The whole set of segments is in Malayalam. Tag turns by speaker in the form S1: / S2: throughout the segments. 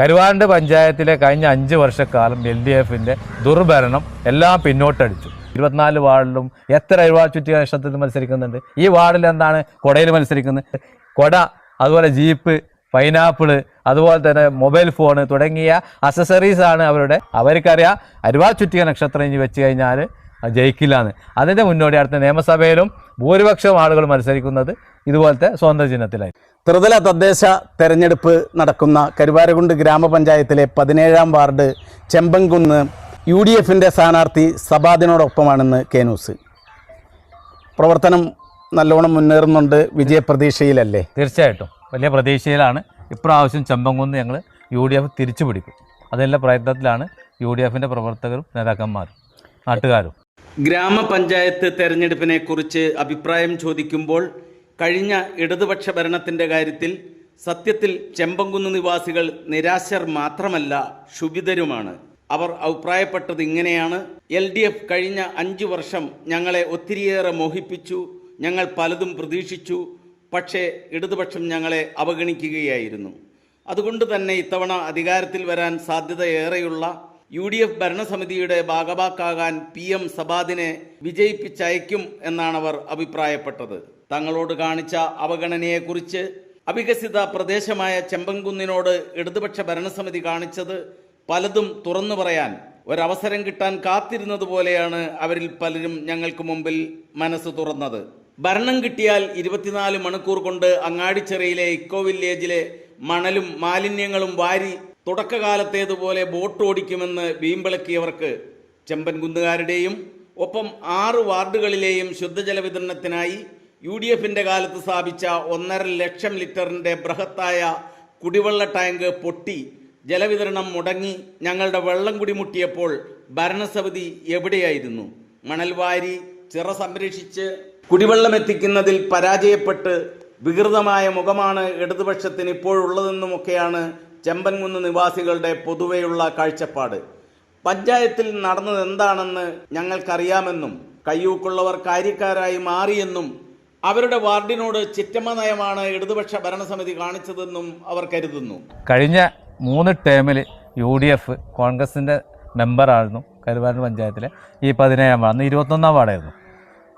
S1: കരുവാണ്ട് പഞ്ചായത്തിലെ കഴിഞ്ഞ അഞ്ച് വർഷക്കാലം എൽ ഡി എഫിന്റെ ദുർഭരണം എല്ലാം പിന്നോട്ടടിച്ചു. ഇരുപത്തിനാല് വാർഡിലും എത്ര അഴിവാ ചുറ്റി നക്ഷത്രത്തിൽ മത്സരിക്കുന്നുണ്ട്? ഈ വാർഡിൽ എന്താണ് കൊടയിൽ മത്സരിക്കുന്നത്? കൊട അതുപോലെ ജീപ്പ് പൈനാപ്പിൾ അതുപോലെ തന്നെ മൊബൈൽ ഫോൺ തുടങ്ങിയ അസസറീസ് ആണ് അവരുടെ. അവർക്കറിയാം അരുവാ ചുറ്റിക നക്ഷത്രം ഇനി വെച്ച് കഴിഞ്ഞാൽ ജയിക്കില്ലാന്ന്. അതിന്റെ മുന്നോടി അടുത്ത നിയമസഭയിലും ഭൂരിപക്ഷം ആളുകൾ മത്സരിക്കുന്നത് ഇതുപോലത്തെ സ്വന്തം ചിഹ്നത്തിലായി.
S2: ത്രിതല തദ്ദേശ തെരഞ്ഞെടുപ്പ് നടക്കുന്ന കരുവാരകുണ്ട് ഗ്രാമപഞ്ചായത്തിലെ പതിനേഴാം വാർഡ് ചെമ്പൻകുന്ന് യു ഡി എഫിന്റെ സ്ഥാനാർത്ഥി സബാദിനോടൊപ്പമാണെന്ന് കെ ന്യൂസ്. പ്രവർത്തനം നല്ലോണം മുന്നേറുന്നുണ്ട് വിജയപ്രതീക്ഷയിലല്ലേ?
S1: തീർച്ചയായിട്ടും. വലിയ പ്രതീക്ഷയിലാണ്. ഇപ്രാവശ്യം ചെമ്പൻകുന്ന് ഞങ്ങൾ യു ഡി എഫ് തിരിച്ചു പിടിക്കും അതെല്ലാം പ്രയത്നത്തിലാണ് യു ഡി എഫിന്റെ പ്രവർത്തകരും നേതാക്കന്മാരും നാട്ടുകാരും.
S2: ഗ്രാമപഞ്ചായത്ത് തെരഞ്ഞെടുപ്പിനെ കുറിച്ച് അഭിപ്രായം ചോദിക്കുമ്പോൾ കഴിഞ്ഞ ഇടതുപക്ഷ ഭരണത്തിന്റെ കാര്യത്തിൽ സത്യത്തിൽ ചെമ്പങ്കുന്ന് നിവാസികൾ നിരാശർ മാത്രമല്ല ക്ഷുഭിതരുമാണ്. അവർ അഭിപ്രായപ്പെട്ടത് ഇങ്ങനെയാണ്. എൽ ഡി എഫ് കഴിഞ്ഞ അഞ്ചു വർഷം ഞങ്ങളെ ഒത്തിരിയേറെ മോഹിപ്പിച്ചു ഞങ്ങൾ പലതും പ്രതീക്ഷിച്ചു പക്ഷേ ഇടതുപക്ഷം ഞങ്ങളെ അവഗണിക്കുകയായിരുന്നു. അതുകൊണ്ട് തന്നെ ഇത്തവണ അധികാരത്തിൽ വരാൻ സാധ്യതയേറെയുള്ള യു ഡി എഫ് ഭരണസമിതിയുടെ ഭാഗവാക്കാകാൻ പി എം സബാദിനെ വിജയിപ്പിച്ചയക്കും എന്നാണ് അവർ അഭിപ്രായപ്പെട്ടത്. തങ്ങളോട് കാണിച്ച അവഗണനയെക്കുറിച്ച് അവികസിത പ്രദേശമായ ചെമ്പൻകുന്നിനോട് ഇടതുപക്ഷ ഭരണസമിതി കാണിച്ചത് പലതും തുറന്നു പറയാൻ ഒരവസരം കിട്ടാൻ കാത്തിരുന്നതുപോലെയാണ് അവരിൽ പലരും ഞങ്ങൾക്ക് മുമ്പിൽ മനസ്സ് തുറന്നത്. ഭരണം കിട്ടിയാൽ ഇരുപത്തിനാല് മണിക്കൂർ കൊണ്ട് അങ്ങാടിച്ചിറയിലെ ഇക്കോ വില്ലേജിലെ മണലും മാലിന്യങ്ങളും വാരി തുടക്കകാലത്തേതുപോലെ ബോട്ട് ഓടിക്കുമെന്ന് വീമ്പിളക്കിയവർക്ക് ചെമ്പൻകുന്നുകാരുടെയും ഒപ്പം ആറ് വാർഡുകളിലെയും ശുദ്ധജല വിതരണത്തിനായി യു ഡി എഫിന്റെ കാലത്ത് സ്ഥാപിച്ച ഒന്നര ലക്ഷം ലിറ്ററിന്റെ ബൃഹത്തായ കുടിവെള്ള ടാങ്ക് പൊട്ടി ജലവിതരണം മുടങ്ങി ഞങ്ങളുടെ വെള്ളം കുടി മുട്ടിയപ്പോൾ ഭരണസമിതി എവിടെയായിരുന്നു? മണൽവാരി ചിറ സംരക്ഷിച്ച് കുടിവെള്ളം എത്തിക്കുന്നതിൽ പരാജയപ്പെട്ട് വികൃതമായ മുഖമാണ് ഇടതുപക്ഷത്തിന് ഇപ്പോഴുള്ളതെന്നുമൊക്കെയാണ് ചെമ്പൻകുന്ന് നിവാസികളുടെ പൊതുവെയുള്ള കാഴ്ചപ്പാട്. പഞ്ചായത്തിൽ നടന്നത് എന്താണെന്ന് ഞങ്ങൾക്കറിയാമെന്നും കയ്യൂക്കുള്ളവർ കാര്യക്കാരായി മാറിയെന്നും അവരുടെ വാർഡിനോട് ചിറ്റമ്മ നയമാണ് ഇടതുപക്ഷ ഭരണസമിതി കാണിച്ചതെന്നും അവർ കരുതുന്നു.
S1: കഴിഞ്ഞ മൂന്ന് ടേമിൽ യു ഡി എഫ് കോൺഗ്രസിന്റെ മെമ്പറായിരുന്നു കരുവാരൂർ പഞ്ചായത്തിലെ. ഈ പതിനേഴാം വാർഡ് ഇരുപത്തൊന്നാം വാർഡായിരുന്നു.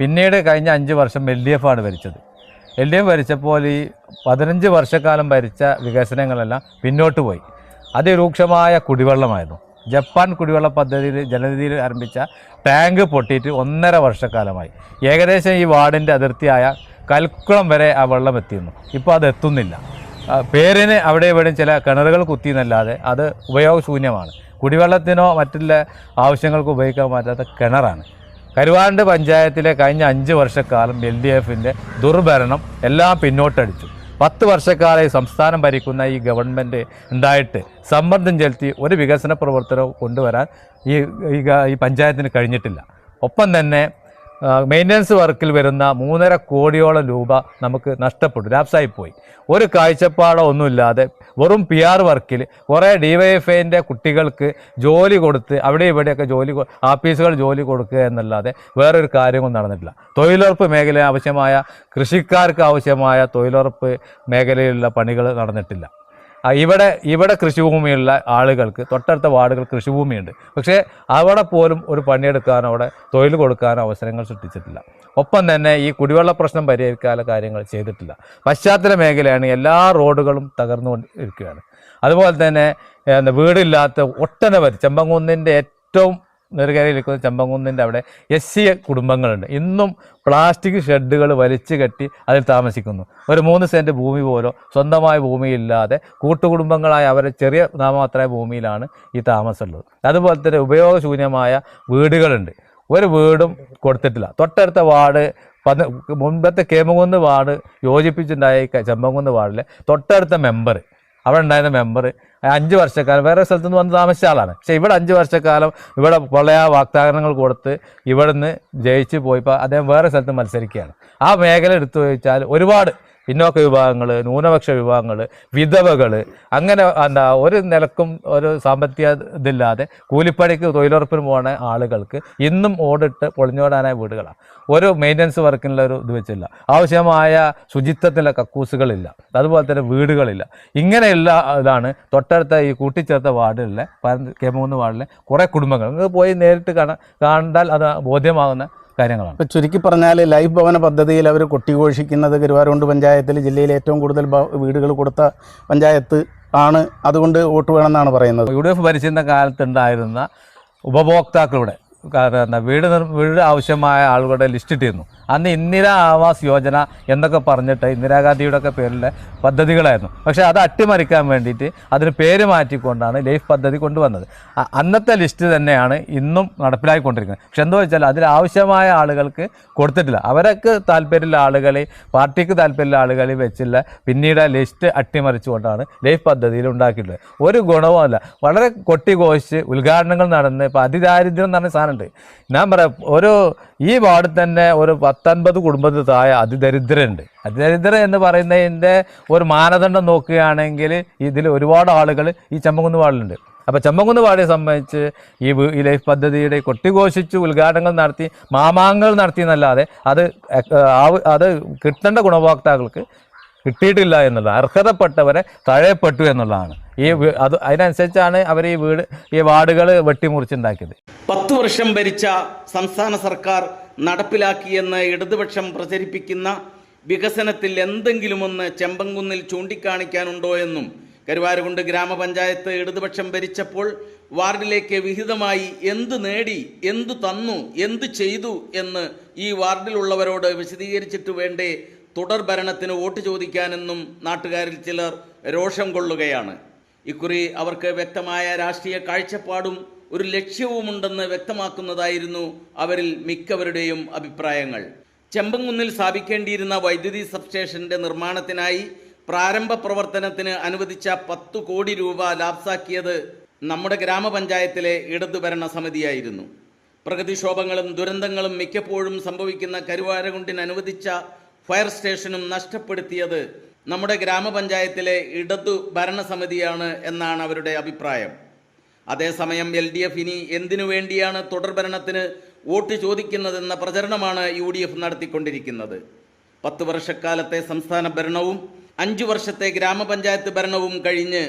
S1: പിന്നീട് കഴിഞ്ഞ അഞ്ച് വർഷം എൽ ഡി എഫ് ആണ് ഭരിച്ചത്. എൽ ഡി എഫ് ഭരിച്ചപ്പോൾ ഈ പതിനഞ്ച് വർഷക്കാലം ഭരിച്ച വികസനങ്ങളെല്ലാം പിന്നോട്ട് പോയി. അതിരൂക്ഷമായ കുടിവെള്ളമായിരുന്നു. ജപ്പാൻ കുടിവെള്ള പദ്ധതിയിൽ ജലനിധിയിൽ ആരംഭിച്ച ടാങ്ക് പൊട്ടിയിട്ട് ഒന്നര വർഷക്കാലമായി. ഏകദേശം ഈ വാർഡിന്റെ അതിർത്തിയായ കൽക്കുളം വരെ ആ വെള്ളം എത്തിയിരുന്നു. ഇപ്പോൾ അത് എത്തുന്നില്ല. പേരിന് അവിടെ ഇവിടെ ചില കിണറുകൾ കുത്തിയെന്നല്ലാതെ അത് ഉപയോഗശൂന്യമാണ്. കുടിവെള്ളത്തിനോ മറ്റുള്ള ആവശ്യങ്ങൾക്ക് ഉപയോഗിക്കാൻ പറ്റാത്ത കിണറാണ്. കരുവാണ്ട് പഞ്ചായത്തിലെ കഴിഞ്ഞ അഞ്ച് വർഷക്കാലം എൽ ഡി എഫിന്റെ ദുർഭരണം എല്ലാം പിന്നോട്ടടിച്ചു. പത്ത് വർഷക്കാലമായി സംസ്ഥാനം ഭരിക്കുന്ന ഈ ഗവൺമെന്റ് ഉണ്ടായിട്ട് സമ്മർദ്ദം ചെലുത്തി ഒരു വികസന പ്രവർത്തനവും കൊണ്ടുവരാൻ ഈ ഈ പഞ്ചായത്തിന് കഴിഞ്ഞിട്ടില്ല. ഒപ്പം തന്നെ മെയിന്റനൻസ് വർക്കിൽ വരുന്ന മൂന്നര കോടിയോളം രൂപ നമുക്ക് നഷ്ടപ്പെട്ടു ലാപ്സായി പോയി ഒരു കാഴ്ചപ്പാടോ ഒന്നുമില്ലാതെ വെറും പി ആർ വർക്കിൽ കുറേ ഡിവൈഎഫ്ഐന്റെ കുട്ടികൾക്ക് ജോലി കൊടുത്ത് അവിടെ ഇവിടെയൊക്കെ ജോലി ആഫീസുകൾ ജോലി കൊടുക്കുക എന്നല്ലാതെ വേറൊരു കാര്യവും നടന്നിട്ടില്ല. തൊഴിലുറപ്പ് മേഖല ആവശ്യമായ കൃഷിക്കാർക്ക് ആവശ്യമായ തൊഴിലുറപ്പ് മേഖലയിലുള്ള പണികൾ നടന്നിട്ടില്ല. ഇവിടെ ഇവിടെ കൃഷിഭൂമിയുള്ള ആളുകൾക്ക് തൊട്ടടുത്ത വാർഡുകൾ കൃഷിഭൂമിയുണ്ട്. പക്ഷേ അവിടെ പോലും ഒരു പണിയെടുക്കാനോ അവിടെ തൊഴിൽ കൊടുക്കാനോ അവസരങ്ങൾ സൃഷ്ടിച്ചിട്ടില്ല. ഒപ്പം തന്നെ ഈ കുടിവെള്ള പ്രശ്നം പരിഹരിക്കാനുള്ള കാര്യങ്ങൾ ചെയ്തിട്ടില്ല. പശ്ചാത്തല മേഖലയാണ് എല്ലാ റോഡുകളും തകർന്നുകൊണ്ട് ഇരിക്കുകയാണ് അതുപോലെ തന്നെ വീടില്ലാത്ത ഒട്ടനവധി ചെമ്പങ്കുന്നിന്റെ ഏറ്റവും നെറുകരയിൽ നിൽക്കുന്ന ചെമ്പങ്കുന്നിന്റെ അവിടെ എസ് സി കുടുംബങ്ങളുണ്ട്. ഇന്നും പ്ലാസ്റ്റിക് ഷെഡുകൾ വലിച്ചു കെട്ടി അതിൽ താമസിക്കുന്നു. ഒരു മൂന്ന് സെന്റ് ഭൂമി പോലോ സ്വന്തമായ ഭൂമിയില്ലാതെ കൂട്ടുകുടുംബങ്ങളായ അവരെ ചെറിയ നാമമാത്രമായ ഭൂമിയിലാണ് ഈ താമസമുള്ളത്. അതുപോലെ തന്നെ ഉപയോഗശൂന്യമായ വീടുകളുണ്ട്. ഒരു വീടും കൊടുത്തിട്ടില്ല. തൊട്ടടുത്ത വാർഡ് പന്ന് മുൻപത്തെ കേമകുന്ന് വാർഡ് യോജിപ്പിച്ചുണ്ടായ ചെമ്പകുന്ന് വാർഡിലെ തൊട്ടടുത്ത മെമ്പർ അവിടെ ഉണ്ടായിരുന്ന മെമ്പർ അഞ്ച് വർഷക്കാലം. വേറെ സ്ഥലത്ത് നിന്ന് വന്ന് താമസിച്ച ആളാണ്. പക്ഷെ ഇവിടെ അഞ്ച് വർഷക്കാലം ഇവിടെ പൊള്ളയ വാഗ്ദാനങ്ങൾ കൊടുത്ത് ഇവിടെ നിന്ന് ജയിച്ച് പോയപ്പോൾ അദ്ദേഹം വേറെ സ്ഥലത്ത് മത്സരിക്കുകയാണ്. ആ മേഖല എടുത്തു ചോദിച്ചാൽ ഒരുപാട് പിന്നോക്ക വിഭാഗങ്ങൾ ന്യൂനപക്ഷ വിഭാഗങ്ങൾ വിധവകൾ അങ്ങനെ എന്താ ഒരു നിലക്കും ഒരു സാമ്പത്തിക ഇതില്ലാതെ കൂലിപ്പണിക്ക് തൊഴിലുറപ്പിന് പോകുന്ന ആളുകൾക്ക് ഇന്നും ഓടിട്ട് പൊളിഞ്ഞോടാനായ വീടുകളാണ് ഒരു മെയിന്റനൻസ് വർക്കിനുള്ള ഒരു ഇത് വെച്ചില്ല. ആവശ്യമായ ശുചിത്വത്തിലെ കക്കൂസുകളില്ല. അതുപോലെ തന്നെ വീടുകളില്ല. ഇങ്ങനെയുള്ള ഇതാണ് തൊട്ടടുത്ത ഈ കൂട്ടിച്ചേർത്ത വാർഡിലെ കെ മൂന്ന് വാർഡിലെ കുറേ കുടുംബങ്ങൾ. നിങ്ങൾക്ക് പോയി നേരിട്ട് കാണാൻ കണ്ടാൽ അത് ബോധ്യമാകുന്ന കാര്യങ്ങളാണ്.
S3: ഇപ്പം ചുരുക്കി പറഞ്ഞാൽ ലൈഫ് ഭവന പദ്ധതിയിൽ അവർ കൊട്ടിഘോഷിക്കുന്നത് കരുവാരുണ്ട് പഞ്ചായത്തിൽ ജില്ലയിൽ ഏറ്റവും കൂടുതൽ വീടുകൾ കൊടുത്ത പഞ്ചായത്ത് ആണ്. അതുകൊണ്ട് വോട്ട് വേണമെന്നാണ് പറയുന്നത്.
S1: യു ഡി എഫ് ഭരിച്ചിരുന്ന കാലത്തുണ്ടായിരുന്ന ഉപഭോക്താക്കളുടെ വീട് വീട് ആവശ്യമായ ആളുകളുടെ ലിസ്റ്റ് ഇട്ടിരുന്നു. അന്ന് ഇന്ദിരാ ആവാസ് യോജന എന്നൊക്കെ പറഞ്ഞിട്ട് ഇന്ദിരാഗാന്ധിയുടെ ഒക്കെ പേരിലെ പദ്ധതികളായിരുന്നു. പക്ഷേ അത് അട്ടിമറിക്കാൻ വേണ്ടിയിട്ട് അതിന് പേര് മാറ്റിക്കൊണ്ടാണ് ലൈഫ് പദ്ധതി കൊണ്ടുവന്നത്. അന്നത്തെ ലിസ്റ്റ് തന്നെയാണ് ഇന്നും നടപ്പിലാക്കിക്കൊണ്ടിരിക്കുന്നത് പക്ഷെ എന്താ വെച്ചാൽ അതിൽ ആവശ്യമായ ആളുകൾക്ക് കൊടുത്തിട്ടില്ല. അവരൊക്കെ താല്പര്യമുള്ള ആളുകളെ പാർട്ടിക്ക് താല്പര്യമുള്ള ആളുകളെ വെച്ചില്ല പിന്നീട് ലിസ്റ്റ് അട്ടിമറിച്ചുകൊണ്ടാണ് ലൈഫ് പദ്ധതിയിൽ ഉണ്ടാക്കിയിട്ടുള്ളത്. ഒരു ഗുണവുമല്ല. വളരെ കൊട്ടിഘോഷിച്ച് ഉദ്ഘാടനങ്ങൾ നടന്ന് ഇപ്പോൾ അതിദാരിദ്ര്യം എന്ന് പറഞ്ഞ സാധനമുണ്ട് ഞാൻ പറയാം ഒരു ഈ വാർഡിൽ തന്നെ ഒരു പത്തൊൻപത് കുടുംബത്തിൽ താഴെ അതിദരിദ്രരുണ്ട്. അതിദരിദ്രം എന്ന് പറയുന്നതിന്റെ ഒരു മാനദണ്ഡം നോക്കുകയാണെങ്കിൽ ഇതിൽ ഒരുപാട് ആളുകൾ ഈ ചെമ്പകുന്ന് വാർഡിലുണ്ട് അപ്പോൾ ചെമ്പകുന്ന് വാർഡിനെ സംബന്ധിച്ച് ഈ ഈ ലൈഫ് പദ്ധതിയുടെ കൊട്ടിഘോഷിച്ച് ഉദ്ഘാടനങ്ങൾ നടത്തി മാമാങ്ങൾ നടത്തി എന്നല്ലാതെ അത് അത് കിട്ടേണ്ട ഗുണഭോക്താക്കൾക്ക് കിട്ടിയിട്ടില്ല എന്നുള്ള അർഹതപ്പെട്ടവരെ തഴയപ്പെട്ടു എന്നുള്ളതാണ്. ഈ അത് അതിനനുസരിച്ചാണ് അവർ ഈ വീട് ഈ വാർഡുകൾ വെട്ടിമുറിച്ചുണ്ടാക്കിയത്.
S2: പത്തു വർഷം ഭരിച്ച സംസ്ഥാന സർക്കാർ നടപ്പിലാക്കിയെന്ന് ഇടതുപക്ഷം പ്രചരിപ്പിക്കുന്ന വികസനത്തിൽ എന്തെങ്കിലുമൊന്ന് ചെമ്പങ്കുന്നിൽ ചൂണ്ടിക്കാണിക്കാനുണ്ടോ എന്നും കരുവാരുകുണ്ട് ഗ്രാമപഞ്ചായത്ത് ഇടതുപക്ഷം ഭരിച്ചപ്പോൾ വാർഡിലേക്ക് വിഹിതമായി എന്ത് നേടി എന്തു തന്നു എന്ത് ചെയ്തു എന്ന് ഈ വാർഡിലുള്ളവരോട് വിശദീകരിച്ചിട്ട് വേണ്ടേ തുടർ ഭരണത്തിന് വോട്ട് ചോദിക്കാനെന്നും നാട്ടുകാരിൽ ചിലർ രോഷം കൊള്ളുകയാണ്. ഇക്കുറി അവർക്ക് വ്യക്തമായ രാഷ്ട്രീയ കാഴ്ചപ്പാടും ഒരു ലക്ഷ്യവുമുണ്ടെന്ന് വ്യക്തമാക്കുന്നതായിരുന്നു അവരിൽ മിക്കവരുടെയും അഭിപ്രായങ്ങൾ. ചെമ്പങ്കുന്നിൽ സ്ഥാപിക്കേണ്ടിയിരുന്ന വൈദ്യുതി സബ്സ്റ്റേഷന്റെ നിർമ്മാണത്തിനായി പ്രാരംഭ പ്രവർത്തനത്തിന് അനുവദിച്ച പത്തു കോടി രൂപ ലാപ്സാക്കിയത് നമ്മുടെ ഗ്രാമപഞ്ചായത്തിലെ ഇടതുഭരണ സമിതിയായിരുന്നു. പ്രകൃതിക്ഷോഭങ്ങളും ദുരന്തങ്ങളും മിക്കപ്പോഴും സംഭവിക്കുന്ന കരുവാരകുണ്ടിന് അനുവദിച്ച ഫയർ സ്റ്റേഷനും നഷ്ടപ്പെടുത്തിയത് നമ്മുടെ ഗ്രാമപഞ്ചായത്തിലെ ഇടതു ഭരണസമിതിയാണ് എന്നാണ് അവരുടെ അഭിപ്രായം. അതേസമയം എൽ ഡി എഫ് ഇനി എന്തിനു വേണ്ടിയാണ് തുടർഭരണത്തിന് വോട്ട് ചോദിക്കുന്നതെന്ന പ്രചരണമാണ് യു ഡി എഫ് നടത്തിക്കൊണ്ടിരിക്കുന്നത്. പത്ത് വർഷക്കാലത്തെ സംസ്ഥാന ഭരണവും അഞ്ചു വർഷത്തെ ഗ്രാമപഞ്ചായത്ത് ഭരണവും കഴിഞ്ഞ്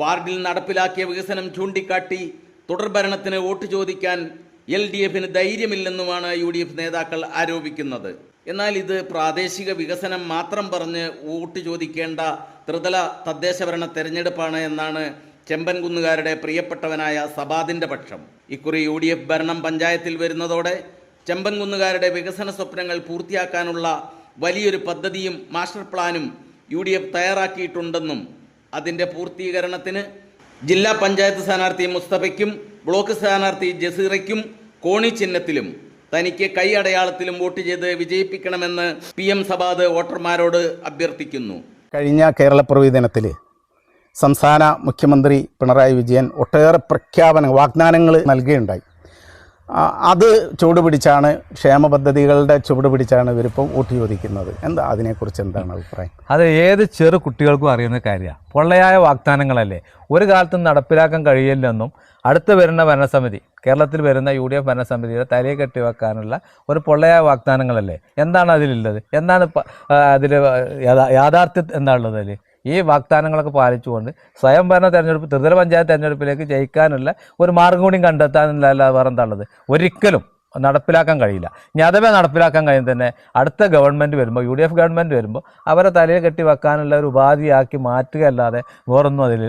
S2: വാർഡിൽ നടപ്പിലാക്കിയ വികസനം ചൂണ്ടിക്കാട്ടി തുടർഭരണത്തിന് വോട്ട് ചോദിക്കാൻ എൽ ഡി എഫിന് ധൈര്യമില്ലെന്നുമാണ് യു ഡി എഫ് നേതാക്കൾ ആരോപിക്കുന്നത്. എന്നാൽ ഇത് പ്രാദേശിക വികസനം മാത്രം പറഞ്ഞ് വോട്ട് ചോദിക്കേണ്ട ത്രിതല തദ്ദേശഭരണ തെരഞ്ഞെടുപ്പാണ് എന്നാണ് ചെമ്പൻകുന്നുകാരുടെ പ്രിയപ്പെട്ടവനായ സബാദിന്റെ പക്ഷം. ഇക്കുറി യു ഡി എഫ് ഭരണം പഞ്ചായത്തിൽ വരുന്നതോടെ ചെമ്പൻകുന്നുകാരുടെ വികസന സ്വപ്നങ്ങൾ പൂർത്തിയാക്കാനുള്ള വലിയൊരു പദ്ധതിയും മാസ്റ്റർ പ്ലാനും യു ഡി എഫ് തയ്യാറാക്കിയിട്ടുണ്ടെന്നും അതിന്റെ പൂർത്തീകരണത്തിന് ജില്ലാ പഞ്ചായത്ത് സ്ഥാനാർത്ഥി മുസ്തഫയ്ക്കും ബ്ലോക്ക് സ്ഥാനാർത്ഥി ജസീറയ്ക്കും കോണി ചിഹ്നത്തിലും തനിക്ക് കൈ അടയാളത്തിലും വോട്ട് ചെയ്ത് വിജയിപ്പിക്കണമെന്ന് പി എം സബാദ് വോട്ടർമാരോട് അഭ്യർത്ഥിക്കുന്നു.
S3: കഴിഞ്ഞ കേരളപ്പിറവി ദിനത്തിൽ സംസ്ഥാന മുഖ്യമന്ത്രി പിണറായി വിജയൻ ഒട്ടേറെ പ്രഖ്യാപന വാഗ്ദാനങ്ങൾ നൽകുകയുണ്ടായി അത് ചുവട് പിടിച്ചാണ് ക്ഷേമ പദ്ധതികളുടെ ചുവട് പിടിച്ചാണ് ഇവരിപ്പം വോട്ട് ചോദിക്കുന്നത്. എന്താ അതിനെക്കുറിച്ച് എന്താണ് അഭിപ്രായം?
S1: അത് ഏത് ചെറു കുട്ടികൾക്കും അറിയുന്ന കാര്യമാണ് പൊള്ളയായ വാഗ്ദാനങ്ങളല്ലേ. ഒരു കാലത്തും നടപ്പിലാക്കാൻ കഴിയില്ലെന്നും അടുത്ത് വരുന്ന ഭരണസമിതി കേരളത്തിൽ വരുന്ന യു ഡി എഫ് ഭരണസമിതിയുടെ തലയെ കെട്ടി വെക്കാനുള്ള ഒരു പൊള്ളയായ വാഗ്ദാനങ്ങളല്ലേ. എന്താണ് അതിലുള്ളത്? എന്താണ് അതിൽ യാഥാർത്ഥ്യം എന്താണുള്ളത് അതിൽ ഈ വാഗ്ദാനങ്ങളൊക്കെ പാലിച്ചുകൊണ്ട് സ്വയംഭരണ തെരഞ്ഞെടുപ്പ് ത്രിതല പഞ്ചായത്ത് തെരഞ്ഞെടുപ്പിലേക്ക് ജയിക്കാനുള്ള ഒരു മാർഗം കൂടി കണ്ടെത്താനില്ല വേറെ എന്താ ഉള്ളത്? ഒരിക്കലും നടപ്പിലാക്കാൻ കഴിയില്ല. ഇനി അഥവാ നടപ്പിലാക്കാൻ കഴിയും തന്നെ അടുത്ത ഗവൺമെന്റ് വരുമ്പോൾ യു ഡി എഫ് ഗവൺമെന്റ് വരുമ്പോൾ അവരെ തലയിൽ കെട്ടി വെക്കാനുള്ള ഒരു ഉപാധിയാക്കി മാറ്റുകയല്ലാതെ വേറൊന്നും അതിൽ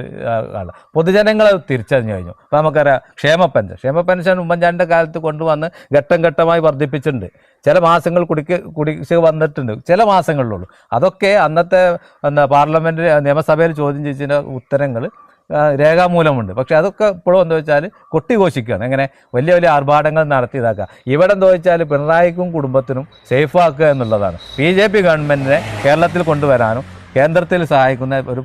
S1: കാണില്ല പൊതുജനങ്ങൾ തിരിച്ചറിഞ്ഞു കഴിഞ്ഞു. അപ്പോൾ നമുക്കറിയാം ക്ഷേമ പെൻഷൻ. ക്ഷേമ പെൻഷൻ ഉമ്മൻചാണ്ടിന്റെ കാലത്ത് കൊണ്ടുവന്ന് ഘട്ടം ഘട്ടമായി വർദ്ധിപ്പിച്ചിട്ടുണ്ട്. ചില മാസങ്ങൾ കുടിക്ക് കുടിശ്ശിക വന്നിട്ടുണ്ട്. ചില മാസങ്ങളിലുള്ളൂ. അതൊക്കെ അന്നത്തെ എന്താ പാർലമെന്റ് നിയമസഭയിൽ ചോദ്യം ചെയ്തതിന്റെ ഉത്തരങ്ങൾ രേഖാമൂലമുണ്ട്. പക്ഷേ അതൊക്കെ ഇപ്പോഴും എന്താ വെച്ചാൽ കൊട്ടിഘോഷിക്കുകയാണ്. എങ്ങനെ? വലിയ വലിയ ആർഭാടങ്ങൾ നടത്തി ഇതാക്കുക ഇവിടെ എന്താ വെച്ചാൽ പിണറായിക്കും കുടുംബത്തിനും സേഫാക്കുക എന്നുള്ളതാണ്. ബി ജെ പി ഗവൺമെന്റിനെ കേരളത്തിൽ കൊണ്ടുവരാനും കേന്ദ്രത്തിൽ സഹായിക്കുന്ന ഒരു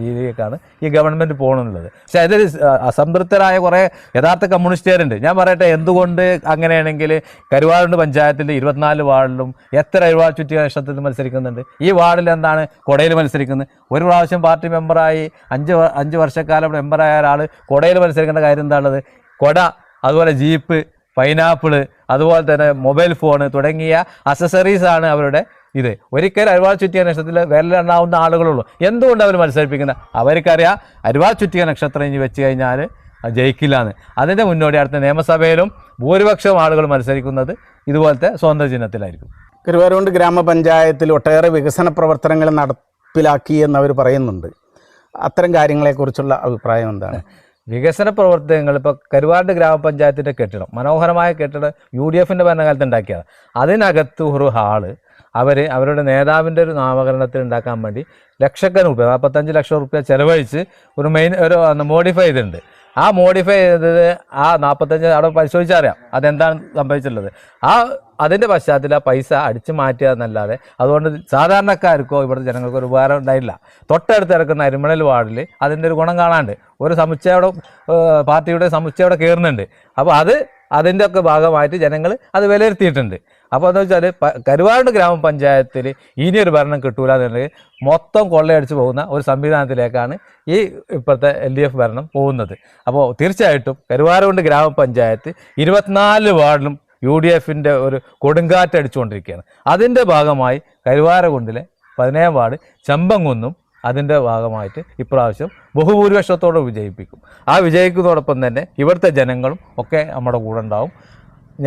S1: രീതിയിലേക്കാണ് ഈ ഗവൺമെന്റ് പോകണമെന്നുള്ളത് പക്ഷേ അതിൽ അസംതൃപ്തരായ കുറേ യഥാർത്ഥ കമ്മ്യൂണിസ്റ്റുകാരുണ്ട്. ഞാൻ പറയട്ടെ എന്തുകൊണ്ട് അങ്ങനെയാണെങ്കിൽ കരുവാളുണ്ട് പഞ്ചായത്തിന്റെ ഇരുപത്തിനാല് വാർഡിലും എത്ര ഒരുപാട് ചുറ്റി നക്ഷത്രത്തിൽ മത്സരിക്കുന്നുണ്ട്? ഈ വാർഡിൽ എന്താണ് കൊടയിൽ മത്സരിക്കുന്നത്? ഒരു പ്രാവശ്യം പാർട്ടി മെമ്പറായി അഞ്ച് അഞ്ച് വർഷക്കാലം മെമ്പറായ ഒരാൾ കൊടയിൽ മത്സരിക്കേണ്ട കാര്യം എന്താണുള്ളത്? കൊട അതുപോലെ ജീപ്പ് പൈനാപ്പിൾ അതുപോലെ തന്നെ മൊബൈൽ ഫോൺ തുടങ്ങിയ അസസറീസ് ആണ് അവരുടെ ഇത് ഒരിക്കലും അരുവാൾ ചുറ്റിയ നക്ഷത്രത്തിൽ വിരലെണ്ണാവുന്ന ആളുകളുള്ളൂ. എന്തുകൊണ്ട് അവർ മത്സരിപ്പിക്കുന്നത്? അവർക്കറിയാം അരുവാൾ ചുറ്റിയ നക്ഷത്രം ഇനി വെച്ച് കഴിഞ്ഞാൽ ജയിക്കില്ല ജയിക്കില്ലാന്ന്. അതിന്റെ മുന്നോടി അടുത്ത നിയമസഭയിലും ഭൂരിപക്ഷം ആളുകൾ മത്സരിക്കുന്നത് ഇതുപോലത്തെ സ്വന്തം ചിഹ്നത്തിലായിരിക്കും.
S2: കരുവാരുകൊണ്ട് ഗ്രാമപഞ്ചായത്തിൽ ഒട്ടേറെ വികസന പ്രവർത്തനങ്ങൾ നടപ്പിലാക്കി എന്നവർ പറയുന്നുണ്ട്. അത്തരം കാര്യങ്ങളെക്കുറിച്ചുള്ള അഭിപ്രായം എന്താണ്?
S1: വികസന പ്രവർത്തനങ്ങൾ ഇപ്പോൾ കരുവാട് ഗ്രാമപഞ്ചായത്തിന്റെ കെട്ടിടം മനോഹരമായ കെട്ടിടം യു ഡി എഫിന്റെ ഭരണകാലത്ത് ഉണ്ടാക്കിയതാണ് അതിനകത്ത് ഒരു ഹാൾ അവർ അവരുടെ നേതാവിന്റെ ഒരു നാമകരണത്തിൽ ഉണ്ടാക്കാൻ വേണ്ടി ലക്ഷക്കണക്കിന് റുപ്യ നാൽപ്പത്തഞ്ച് ലക്ഷം റുപ്യ ചിലവഴിച്ച് ഒരു മെയിൻ ഒരു മോഡിഫൈ ചെയ്തിട്ടുണ്ട്. ആ മോഡിഫൈ ചെയ്തത് ആ നാൽപ്പത്തഞ്ച് അവിടെ പരിശോധിച്ചറിയാം അതെന്താണ് സംഭവിച്ചിട്ടുള്ളത്. ആ അതിന്റെ ആ പൈസ അടിച്ചു മാറ്റുക എന്നല്ലാതെ അതുകൊണ്ട് സാധാരണക്കാർക്കോ ഇവിടുത്തെ ജനങ്ങൾക്കോ ഒരു ഉപകാരം ഉണ്ടായില്ല. തൊട്ടടുത്ത് കിടക്കുന്ന അരിമണൽ വാർഡിൽ അതിന്റെ ഒരു ഗുണം കാണാണ്ട് ഒരു സമുച്ചയവിടെ പാർട്ടിയുടെ സമുച്ചയവിടെ കയറുന്നുണ്ട്. അപ്പോൾ അത് അതിന്റെ ഒക്കെ ഭാഗമായിട്ട് ജനങ്ങൾ അത് വിലയിരുത്തിയിട്ടുണ്ട്. അപ്പോൾ എന്താ വെച്ചാൽ കരുവാട് ഗ്രാമപഞ്ചായത്തിൽ ഇനിയൊരു ഭരണം കിട്ടൂല എന്നുണ്ടെങ്കിൽ മൊത്തം കൊള്ളയടിച്ച് പോകുന്ന ഒരു സംവിധാനത്തിലേക്കാണ് ഈ ഇപ്പോഴത്തെ എൽ ഡി എഫ് ഭരണം പോകുന്നത്. അപ്പോൾ തീർച്ചയായിട്ടും കരുവാരുകൊണ്ട് ഗ്രാമപഞ്ചായത്ത് ഇരുപത്തിനാല് വാർഡിലും യു ഡി എഫിന്റെ ഒരു കൊടുങ്കാറ്റ് അടിച്ചുകൊണ്ടിരിക്കുകയാണ്. അതിന്റെ ഭാഗമായി കരുവാരകുണ്ടിലെ പതിനേഴാം വാർഡ് ചമ്പങ്കുന്നും അതിന്റെ ഭാഗമായിട്ട് ഇപ്രാവശ്യം ബഹുഭൂരിപക്ഷത്തോടെ വിജയിപ്പിക്കും. ആ വിജയിക്കുന്നതോടൊപ്പം തന്നെ ഇവിടുത്തെ ജനങ്ങളും ഒക്കെ നമ്മുടെ കൂടെ ഉണ്ടാവും.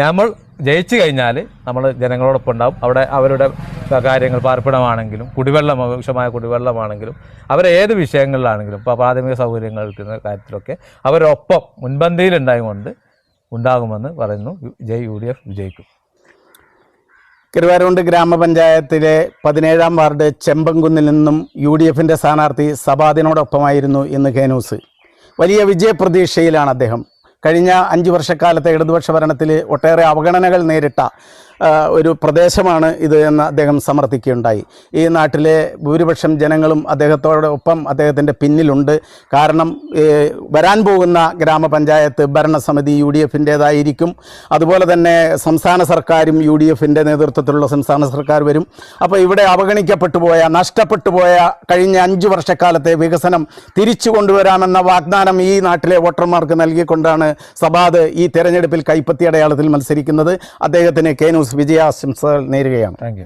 S1: നമ്മൾ ജയിച്ചു കഴിഞ്ഞാൽ നമ്മൾ ജനങ്ങളോടൊപ്പം ഉണ്ടാവും അവിടെ അവരുടെ കാര്യങ്ങൾ പാർപ്പിടമാണെങ്കിലും കുടിവെള്ളം ആവശ്യമായ കുടിവെള്ളമാണെങ്കിലും അവരെ ഏത് വിഷയങ്ങളിലാണെങ്കിലും ഇപ്പോൾ പ്രാഥമിക സൗകര്യങ്ങൾ എടുക്കുന്ന കാര്യത്തിലൊക്കെ അവരൊപ്പം മുൻപന്തിയിലുണ്ടായതുകൊണ്ട് ഉണ്ടാകുമെന്ന് പറയുന്നു ജയ് യു ഡി എഫ് വിജയിക്കും.
S2: കരുവാരുകൊണ്ട് ഗ്രാമപഞ്ചായത്തിലെ പതിനേഴാം വാർഡ് ചെമ്പങ്കുന്നിൽ നിന്നും യു ഡി എഫിന്റെ സ്ഥാനാർത്ഥി സബാദിനോടൊപ്പമായിരുന്നു ഇന്ന് കെനൂസ് വലിയ വിജയപ്രതീക്ഷയിലാണ് അദ്ദേഹം. കഴിഞ്ഞ അഞ്ച് വർഷക്കാലത്തെ ഇടതുപക്ഷ ഭരണത്തിൽ ഒട്ടേറെ അവഗണനകൾ നേരിട്ട ഒരു പ്രദേശമാണ് ഇത് എന്ന് അദ്ദേഹം സമർത്ഥിക്കുകയുണ്ടായി. ഈ നാട്ടിലെ ഭൂരിപക്ഷം ജനങ്ങളും അദ്ദേഹത്തോടൊപ്പം അദ്ദേഹത്തിന്റെ പിന്നിലുണ്ട്. കാരണം വരാൻ പോകുന്ന ഗ്രാമപഞ്ചായത്ത് ഭരണസമിതി യു ഡി എഫിന്റേതായിരിക്കും അതുപോലെ തന്നെ സംസ്ഥാന സർക്കാരും യു ഡി എഫിന്റെ നേതൃത്വത്തിലുള്ള സംസ്ഥാന സർക്കാർ വരും. അപ്പോൾ ഇവിടെ അവഗണിക്കപ്പെട്ടു പോയ നഷ്ടപ്പെട്ടു പോയ കഴിഞ്ഞ അഞ്ച് വർഷക്കാലത്തെ വികസനം തിരിച്ചു കൊണ്ടുവരാമെന്ന വാഗ്ദാനം ഈ നാട്ടിലെ വോട്ടർമാർക്ക് നൽകിക്കൊണ്ടാണ് സബാദ് ഈ തെരഞ്ഞെടുപ്പിൽ കൈപ്പത്തി അടയാളത്തിൽ മത്സരിക്കുന്നത്. അദ്ദേഹത്തിന് കെ ന്യൂസ് വിജയാശംസകൾ നേരുകയാണ്.
S1: Thank you.